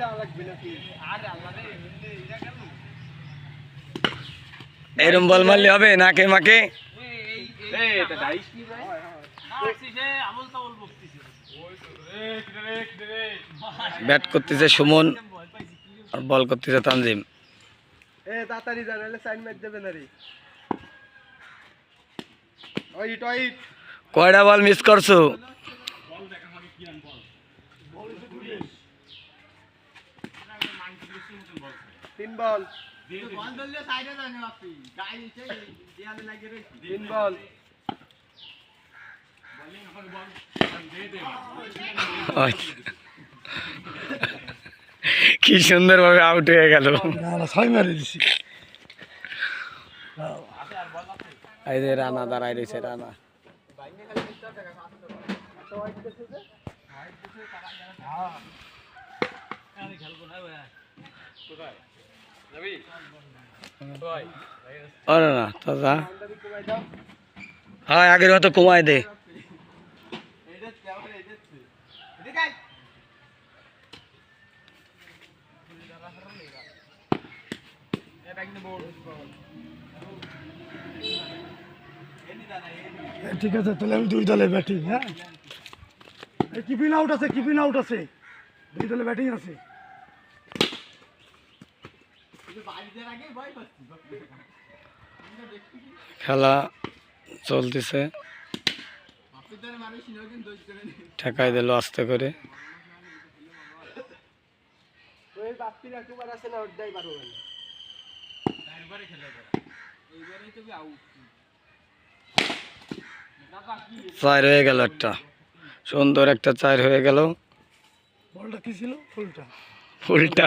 যাওয়া লাগবে নাকি? এরম বল মারলে হবে নাকে মাকে? ব্যাট করতেছে সুমন আর বল করতেছে তানজিম। তাড়াতাড়ি সাইন ম্যাচ দেবে না রে। কয়টা বল মিস করছ? তিন বল। তিন বল। কি সুন্দর ভাবে আউট হয়ে গেল। না না ছয় মারি দিছি। এই যে রানা দাঁড়াই রয়েছে রানা। আরে না দাদা হ্যাঁ আগের মতো কমায় দে। ঠিক আছে তাহলে আমি দুই দলে ব্যাটিং হ্যাঁ? এই কিপিন আউট আছে কিপিন আউট আছে? দুই দলে ব্যাটিং আছে। খেলা চলতেছে। ঠেকাই দিল আস্তে করে। চার হয়ে গেল একটা। সুন্দর একটা চার হয়ে গেল। বলটা কি ছিল? ফুলটা।